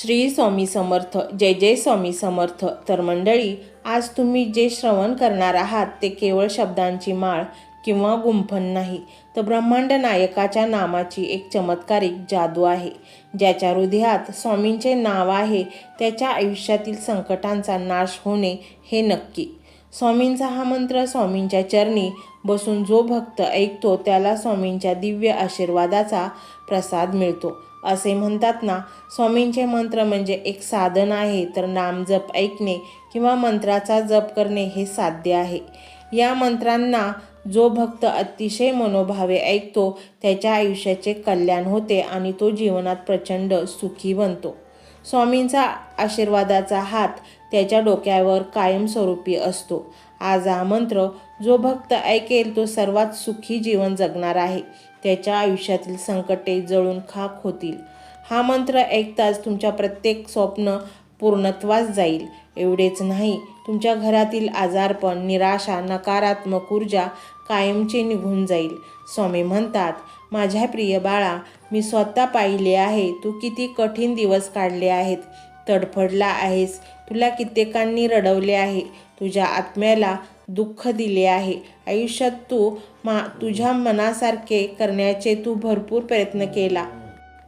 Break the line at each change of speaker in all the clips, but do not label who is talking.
श्री स्वामी समर्थ जय जय स्वामी समर्थ. तर मंडळी आज तुम्ही जे श्रवण करणार आहात ते केवळ शब्दांची माळ किंवा गुंफण नाही तर ब्रह्मांड नायकाच्या नामाची एक चमत्कारिक जादू आहे ज्याच्या हृदयात स्वामींचे नाव आहे त्याच्या आयुष्यातील संकटांचा नाश होणे हे नक्की. स्वामींचा हा मंत्र स्वामींच्या चरणी बसून जो भक्त ऐकतो त्याला स्वामींच्या दिव्य आशीर्वादाचा प्रसाद मिळतो. असे म्हणतात ना स्वामींचे मंत्र म्हणजे एक साधन आहे तर नाम जप ऐकणे किंवा मंत्राचा जप करणे हे साध्य आहे. या मंत्रांना जो भक्त अतिशय मनोभावे ऐकतो त्याच्या आयुष्याचे कल्याण होते आणि तो जीवनात प्रचंड सुखी बनतो. स्वामींचा आशीर्वादाचा हात त्याच्या डोक्यावर कायमस्वरूपी असतो. आज हा मंत्र जो भक्त ऐकेल तो सर्वात सुखी जीवन जगणार आहे. त्याच्या आयुष्यातील संकटे जळून खाक होतील. हा मंत्र ऐकताच तुमच्या प्रत्येक स्वप्न पूर्णत्वास जाईल. एवढेच नाही तुमच्या घरातील आजारपण निराशा नकारात्मक ऊर्जा कायमचे निघून जाईल. स्वामी म्हणतात माझ्या प्रिय बाळा मी स्वतः पाहिले आहे तू किती कठीण दिवस काढले आहेत. तडफडला आहेस तुला कित्येकांनी रडवले आहे. तुझ्या आत्म्याला दुःख दिले आहे. आयुष्यात तू मा तुझ्या मनासारखे करण्याचे तू भरपूर प्रयत्न केला.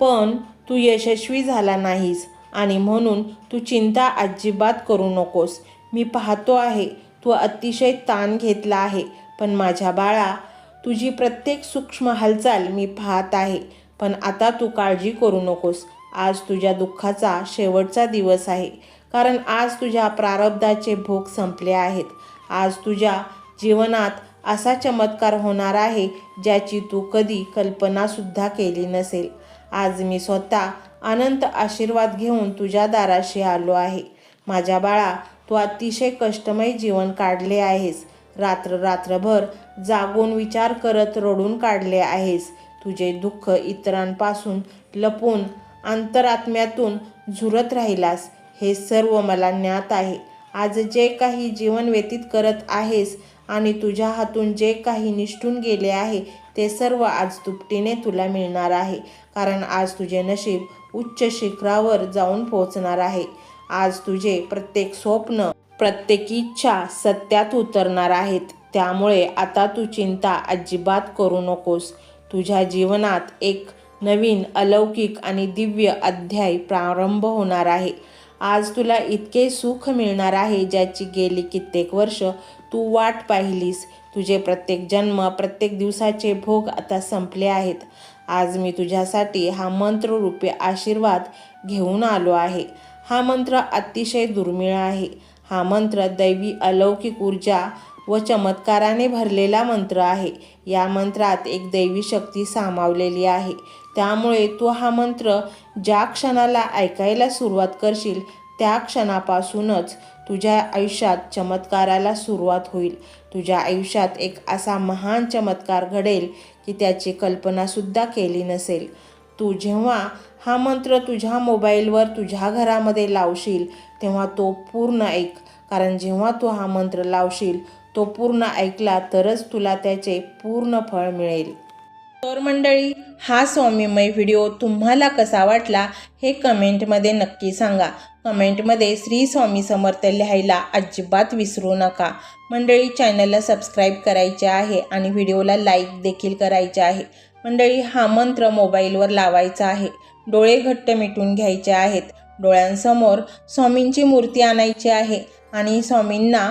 पण तू यशस्वी झाला नाहीस आणि म्हणून तू चिंता अजिबात करू नकोस. मी पाहतो आहे तू अतिशय ताण घेतला आहे पण माझ्या बाळा तुझी प्रत्येक सूक्ष्म हालचाल मी पाहत आहे. पण आता तू काळजी करू नकोस. आज तुझ्या दुःखाचा शेवटचा दिवस आहे. कारण आज तुझ्या प्रारब्धाचे भोग संपले आहेत. आज तुझ्या जीवनात असा चमत्कार होणार आहे ज्याची तू कधी कल्पनासुद्धा केली नसेल. आज मी स्वतः अनंत आशीर्वाद घेऊन तुझ्या दाराशी आलो आहे. माझ्या बाळा तू अतिशय कष्टमय जीवन काढले आहेस. रात्र रात्रभर जागून विचार करत रडून काढले आहेस. तुझे दुःख इतरांपासून लपून अंतरात्म्यातून झुरत राहिलास. हे सर्व मला ज्ञात आहे. आज जे काही जीवन व्यतीत करत आहेस आणि तुझ्या हातून जे काही निष्ठून गेले आहे ते सर्व आज तुपटीने तुला मिळणार आहे. कारण आज तुझे नशीब उच्च शिखरावर जाऊन पोहोचणार आहे. आज तुझे प्रत्येक स्वप्न प्रत्येक इच्छा सत्यात उतरणार आहेत. त्यामुळे आता तू चिंता अजिबात करू नकोस. तुझ्या जीवनात एक नवीन अलौकिक आणि दिव्य अध्याय प्रारंभ होणार आहे. आज तुला इतके सुख मिळणार आहे ज्याची गेली कित्येक वर्ष तू वाट पाहिलीस. तुझे प्रत्येक जन्म प्रत्येक दिवसाचे भोग आता संपले आहेत. आज मी तुझ्यासाठी हा मंत्ररूपी आशीर्वाद घेऊन आलो आहे. हा मंत्र अतिशय दुर्मिळ आहे. हा मंत्र दैवी अलौकिक ऊर्जा व चमत्काराने भरलेला मंत्र आहे. या मंत्रात एक दैवी शक्ती सामावलेली आहे. त्यामुळे तू हा मंत्र ज्या क्षणाला ऐकायला सुरुवात करशील त्या क्षणापासूनच तुझ्या आयुष्यात चमत्काराला सुरुवात होईल. तुझ्या आयुष्यात एक असा महान चमत्कार घडेल की त्याची कल्पनासुद्धा केली नसेल. तू जेव्हा हा मंत्र तुझ्या मोबाईलवर तुझ्या घरामध्ये लावशील तेव्हा तो पूर्ण ऐक. कारण जेव्हा तू हा मंत्र लावशील तो पूर्ण ऐकला तरच तुला त्याचे पूर्ण फळ मिळेल. तर मंडळी हा स्वामीमय व्हिडिओ तुम्हाला कसा वाटला हे कमेंटमध्ये नक्की सांगा. कमेंटमध्ये श्री स्वामी समर्थ लिहायला अजिबात विसरू नका. मंडळी चॅनलला सबस्क्राईब करायचे आहे आणि व्हिडिओला लाईक देखील करायचे आहे. मंडळी हा मंत्र मोबाईलवर लावायचा आहे. डोळे घट्ट मिटून घ्यायचे आहेत. डोळ्यांसमोर स्वामींची मूर्ती आणायची आहे आणि स्वामींना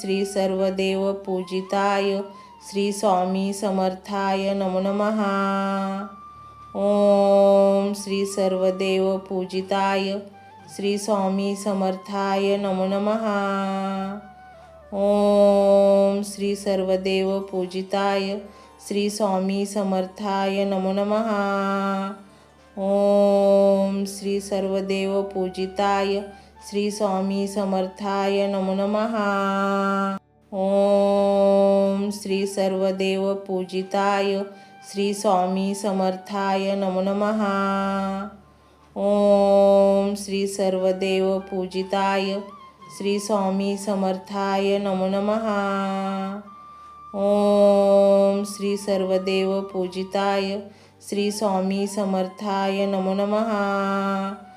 श्री सर्वदेव पूजिताय. श्री स्वामी समर्थाय नमो नमः. ॐ श्री सर्वदेव पूजिताय. श्री स्वामी समर्थाय नमो नमः. ॐ श्री सर्वदेव पूजिताय. श्री स्वामी समर्थाय नमो नमः. ॐ श्री सर्वदेव पूजिताय. श्री स्वामी समर्थाय नमो नमः ॐ श्री सर्वदेव पूजिताय श्री स्वामी समर्थाय नमो नमहा. ॐ श्री सर्वदेव पूजिताय श्री स्वामी समर्थाय नमो नमः ॐ श्री सर्वदेव पूजिताय श्री स्वामी समर्थाय नमो नमः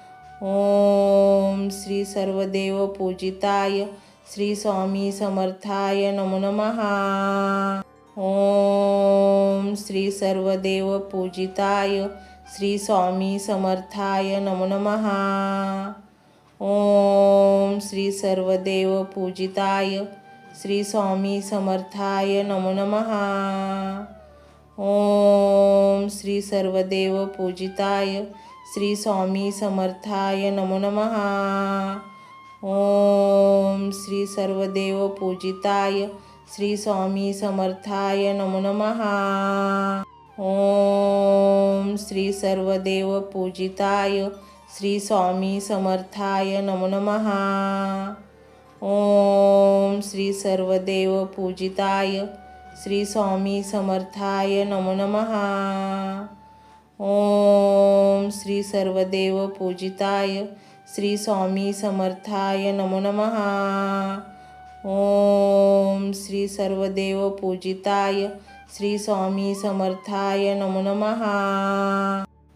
ॐ श्री सर्वदेव पूजिताय श्री स्वामी समर्थाय नमो नमः। ॐ श्री सर्वदेव पूजिताय श्री स्वामी समर्थाय नमो नमः। ॐ श्री सर्वदेव पूजिताय श्री स्वामी समर्थाय नमो नमः। ॐ श्री सर्वदेव पूजिताय श्री स्वामी समर्थाय नमो नमः। ॐ श्री सर्वदेव पूजिताय श्री स्वामी समर्थाय नमो नमः। ॐ श्री सर्वदेव पूजिताय श्री स्वामी समर्थाय नमो नमः। ॐ श्री सर्वदेव पूजिताय श्री स्वामी समर्थाय नमो नमः। ॐ श्री सर्वदेव पूजिताय श्री स्वामी समर्थाय नमो नमः। ॐ श्री सर्वदेव पूजिताय श्री स्वामी समर्थाय नमो नमहा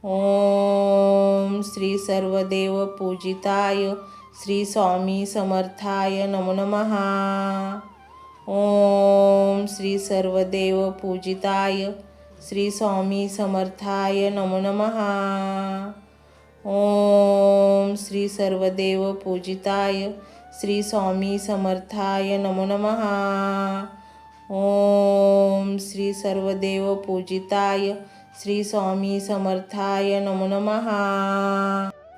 ॐ श्री सर्वदेव पूजिताय श्री स्वामी समर्थाय नमो नमः। ॐ श्री सर्वदेव पूजिताय श्री स्वामी समर्थाय नमो नमः. ॐ श्री सर्वदेव पूजिताय श्री स्वामी समर्थाय नमो नमः. ॐ श्री सर्वदेव पूजिताय श्री स्वामी समर्थाय नमो नमहा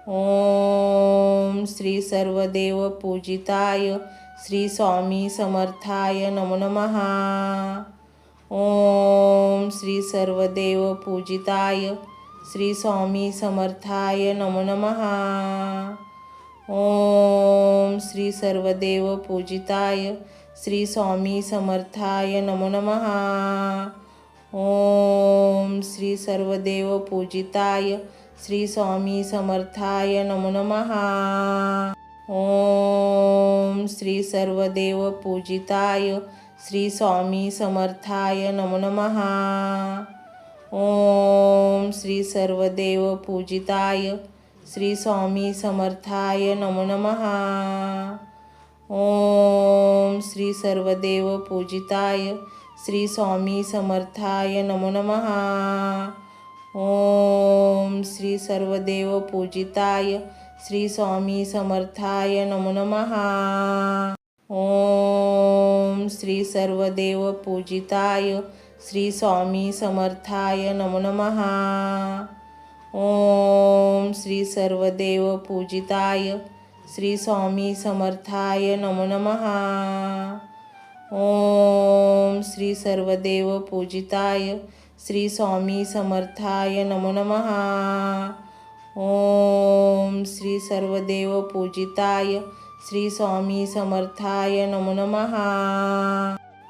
ॐ श्री सर्वदेव पूजिताय श्री स्वामी समर्थाय नमो नमः. ॐ श्री सर्वदेव पूजिताय श्री स्वामी समर्थाय नमो नमहा ॐ श्री सर्वदेव पूजिताय श्री स्वामी समर्थाय नमो नमहा ॐ श्री सर्वदेव पूजिताय श्री स्वामी समर्थाय नमो नमहा ॐ श्री सर्वदेव पूजिताय श्री स्वामी समर्थाय नमो नमहा ॐ श्री सर्वदेव पूजिताय श्री स्वामी समर्थाय नमो नमहा ॐ श्री सर्वदेव पूजिताय श्री स्वामी समर्थाय नमो नमः. ॐ श्री सर्वदेव पूजिताय श्री स्वामी समर्थाय नमो नमः. ॐ श्री सर्वदेव पूजिताय श्री स्वामी समर्थाय नमो नमः. ॐ श्री सर्वदेव पूजिताय श्री स्वामी समर्थाय नमो नमः. ॐ श्री सर्वदेव पूजिताय श्री स्वामी समर्थाय नमो नमः. ॐ श्री सर्वदेव पूजिताय श्री स्वामी समर्थाय नमो नमहा.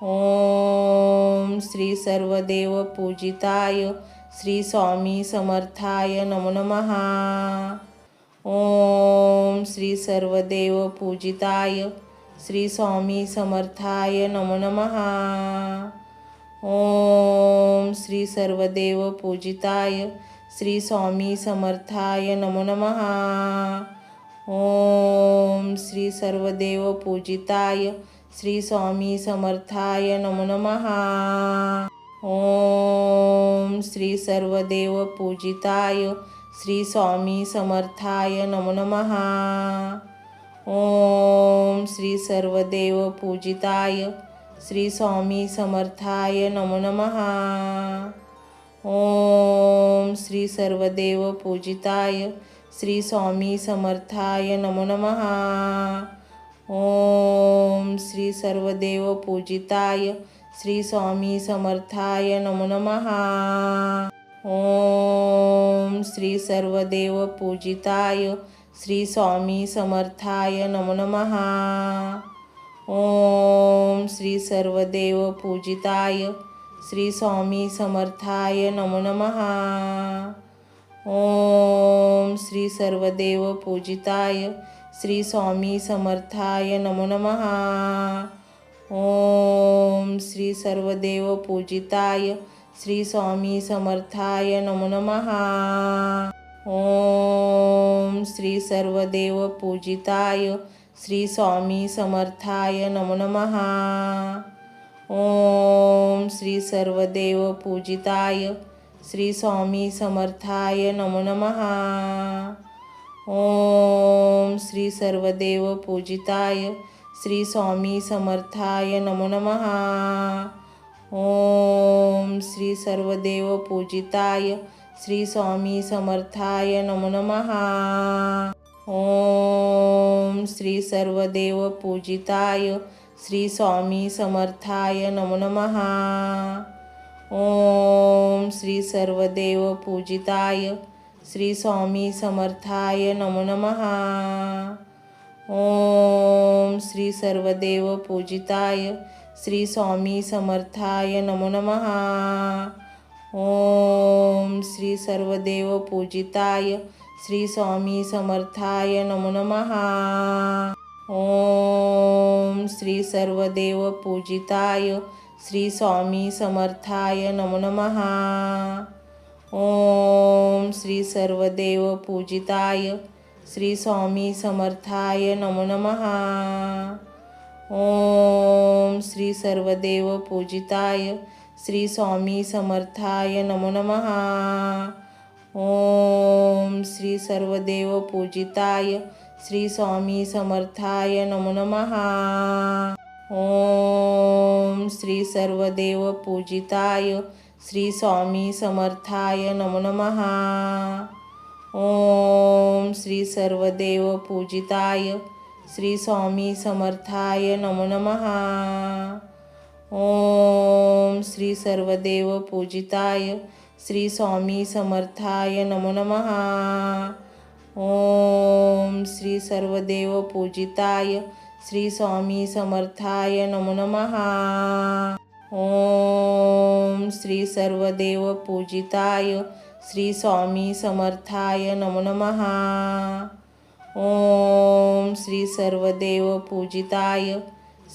ॐ श्री सर्वदेव पूजिताय श्री स्वामी समर्थाय नमो नमहा. ॐ श्री सर्वदेव पूजिताय श्री स्वामी समर्थाय नमो नमः ॐ श्री सर्वदेव पूजिताय श्री स्वामी समर्थाय नमो नमः ॐ श्री सर्वदेव पूजिताय श्री स्वामी समर्थाय नमो नमहा ॐ श्री सर्वदेव पूजिताय श्री स्वामी समर्थाय नमो नमहा ओम श्री सर्वदेव पूजिताय श्री स्वामी समर्थाय नमो नमहा ओम श्री सर्वदेव पूजिताय श्री स्वामी समर्थाय नमो नमः. ओम श्री सर्वदेव पूजिताय श्री स्वामी समर्थाय नमो नमः. ओम श्री सर्वदेव पूजिताय श्री स्वामी समर्थाय नमो नमः. ओम श्री सर्वदेव पूजिताय श्री स्वामी समर्थाय नमो नमः. ओम श्री सर्वदेव पूजिताय श्री स्वामी समर्थाय नमो नमः। ओम श्री सर्वदेव पूजिताय श्री स्वामी समर्थाय नमो नमहा ओम श्री सर्वदेव पूजिताय श्री स्वामी समर्थाय नमो नमः। ओम श्री सर्वदेव पूजिताय श्री स्वामी समर्थाय नमो नमः. ओम श्री सर्वदेव पूजिताय श्री स्वामी समर्थाय नमो नमः. ओम श्री सर्वदेव पूजिताय श्री स्वामी समर्थाय नमो नमहा ओम श्री सर्वदेव पूजिताय श्री स्वामी समर्थाय नमो नमः. ओम श्री सर्वदेव पूजिताय श्री स्वामी समर्थाय नमो नमहा ओम श्री सर्वदेव पूजिताय श्री स्वामी समर्थाय नमो नमहा ओम श्री सर्वदेव पूजिताय श्री स्वामी समर्थाय नमो नमहा ओम श्री सर्वदेव पूजिताय श्री स्वामी समर्थाय नमो नमहा ओम श्री सर्वदेव पूजिताय श्री स्वामी समर्थाय नमो नमहा ओम श्री सर्वदेव पूजिताय श्री स्वामी समर्थाय नमो नमः. ओम श्री सर्वदेव पूजिताय श्री स्वामी समर्थाय नमो नमः. ओम श्री सर्वदेव पूजिताय श्री स्वामी समर्थाय नमो नमः। ओम श्री सर्वदेव पूजिताय श्री स्वामी समर्थाय नमो नमः। ओम श्री सर्वदेव पूजिताय श्री स्वामी समर्थाय नमो नमः। ओम श्री सर्वदेव पूजिताय श्री स्वामी समर्थाय नमो नमः ओम श्री सर्वदेव पूजिताय श्री स्वामी समर्थाय नमो नमः ओम श्री सर्वदेव पूजिताय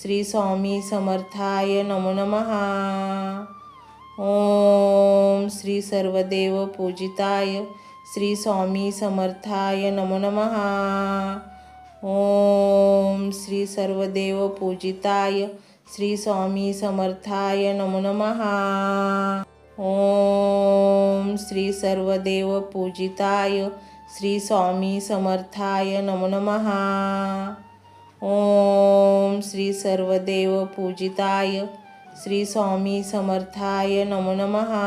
श्री स्वामी समर्थाय नमो नमः ओम श्री सर्वदेव पूजिताय श्री स्वामी समर्थाय नमो नमः ओम श्री सर्वदेव पूजिताय श्री स्वामी समर्थाय नमो नमहा ओम श्री सर्वदेव पूजिताय श्री स्वामी समर्थाय नमो नमहा ओम श्री सर्वदेव पूजिताय श्री स्वामी समर्थाय नमो नमहा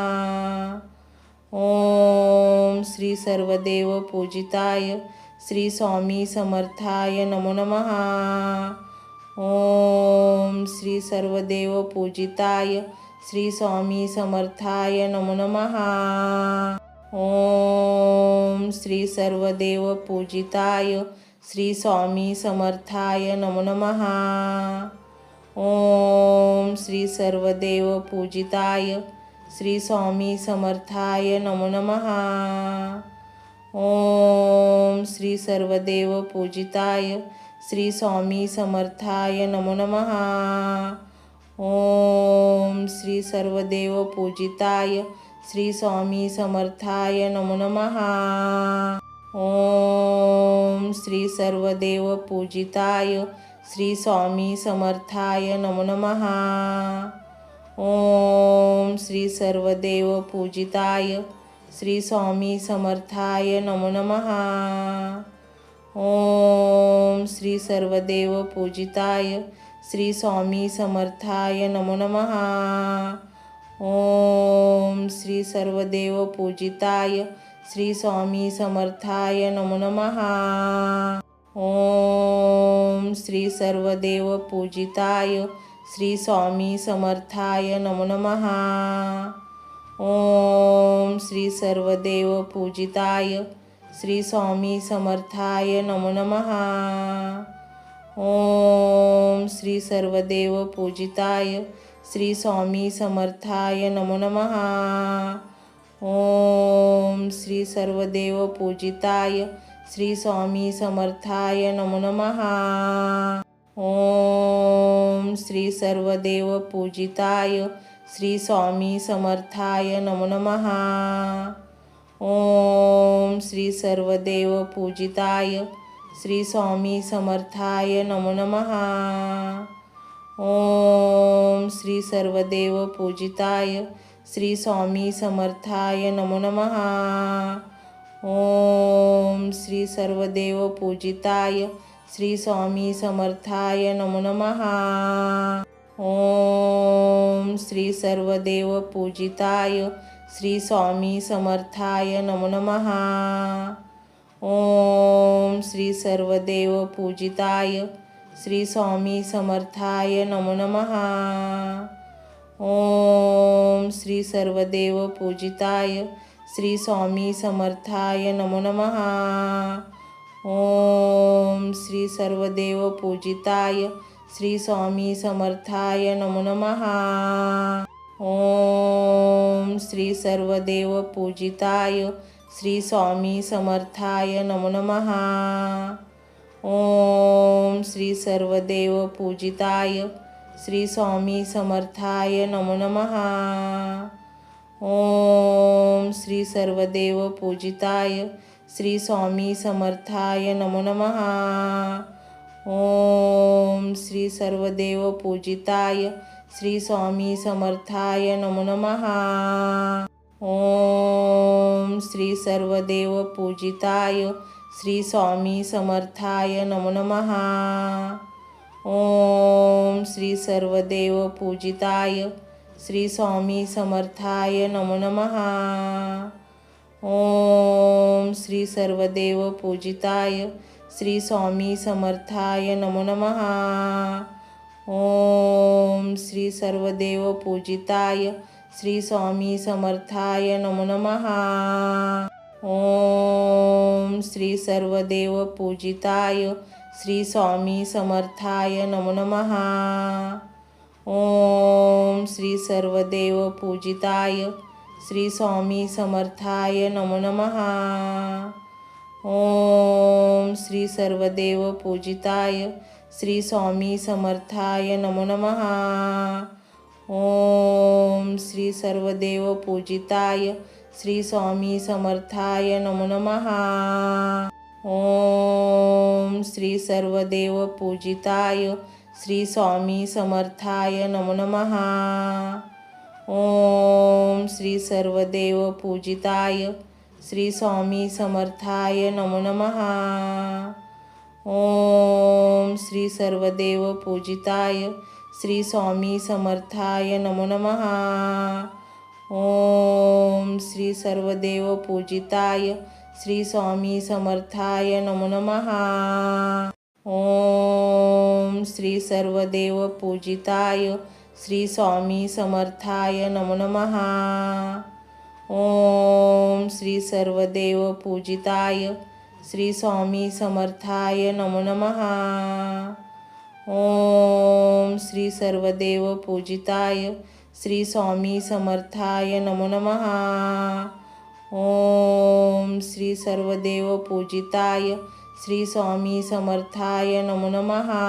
ओम श्री सर्वदेव पूजिताय श्री स्वामी समर्थाय नमो नमः. ओम श्री सर्वदेव पूजिताय श्री स्वामी समर्थाय नमो नमः. ओम श्री सर्वदेव पूजिताय श्री स्वामी समर्थाय नमो नमः. ओम श्री सर्वदेव पूजिताय श्री स्वामी समर्थाय नमो नमः. ओम श्री सर्वदेव पूजिताय श्री स्वामी समर्थाय नमो नमः। ओम श्री सर्वदेव पूजिताय श्री स्वामी समर्थाय नमो नमहा ओम श्री सर्वदेव पूजिताय श्री स्वामी समर्थाय नमो नमः। ओम श्री सर्वदेव पूजिताय श्री स्वामी समर्थाय नमो नमः. ओम श्री सर्वदेव पूजिताय श्री स्वामी समर्थाय नमो नमः. ओम श्री सर्वदेव पूजिताय श्री स्वामी समर्थाय नमो नमहा ओम श्री सर्वदेव पूजिताय श्री स्वामी समर्थाय नमो नमः. ओम श्री सर्वदेव पूजिताय श्री स्वामी समर्थाय नमो नमः. ओम श्री सर्वदेव पूजिताय श्री स्वामी समर्थाय नमो नमहा ओम श्री सर्वदेव पूजिताय श्री स्वामी समर्थाय नमो नमहा ओम श्री सर्वदेव पूजिताय श्री स्वामी समर्थाय नमो नमहा ओम श्री सर्वदेव पूजिताय श्री स्वामी समर्थाय नमो नमहा ओम श्री सर्वदेव पूजिताय श्री स्वामी समर्थाय नमो नमहा ओम श्री सर्वदेव पूजिताय श्री स्वामी समर्थाय नमो नमहा ओम श्री सर्वदेव पूजिताय श्री स्वामी समर्थाय नमो नमः। ओम श्री सर्वदेव पूजिताय श्री स्वामी समर्थाय नमो नमः। ओम श्री सर्वदेव पूजिताय श्री स्वामी समर्थाय नमो नमः। ओम श्री सर्वदेव पूजिताय श्री स्वामी समर्थाय नमो नमहा ओम श्री सर्वदेव पूजिताय श्री स्वामी समर्थाय नमो नमः. ओम श्री सर्वदेव पूजिताय श्री स्वामी समर्थाय नमो नमः. ओम श्री सर्वदेव पूजिताय श्री स्वामी समर्थाय नमो नमः. ओम श्री सर्वदेव पूजिताय श्री स्वामी समर्थाय नमो नमहा ओम श्री सर्वदेव पूजिताय श्री स्वामी समर्थाय नमो नमहा ओम श्री सर्वदेव पूजिताय श्री स्वामी समर्थाय नमो नमहा ओम श्री सर्वदेव पूजिताय श्री स्वामी समर्थाय नमो नमः। ओम श्री सर्वदेव पूजिताय श्री स्वामी समर्थाय नमो नमहा ओम श्री सर्वदेव पूजिताय श्री स्वामी समर्थाय नमो नमः। ओम श्री सर्वदेव पूजिताय श्री स्वामी समर्थाय नमो नमः। ओम श्री सर्वदेव पूजिताय श्री स्वामी समर्थाय नमो नमः। ओम श्री सर्वदेव पूजिताय श्री स्वामी समर्थाय नमो नमः। ओम श्री सर्वदेव पूजिताय श्री स्वामी समर्थाय नमो नमः। ओम श्री सर्वदेव पूजिताय श्री स्वामी समर्थाय नमो नमः. ओम श्री सर्वदेव पूजिताय श्री स्वामी समर्थाय नमो नमः. ओम श्री सर्वदेव पूजिताय श्री स्वामी समर्थाय नमो नमहा ओम श्री सर्वदेव पूजिताय श्री स्वामी समर्थाय नमो नमः. ओम श्री सर्वदेव पूजिताय श्री स्वामी समर्थाय नमो नमः. ओम श्री सर्वदेव पूजिताय श्री स्वामी समर्थाय नमो नमः. ओम श्री सर्वदेव पूजिताय श्री स्वामी समर्थाय नमो नमहा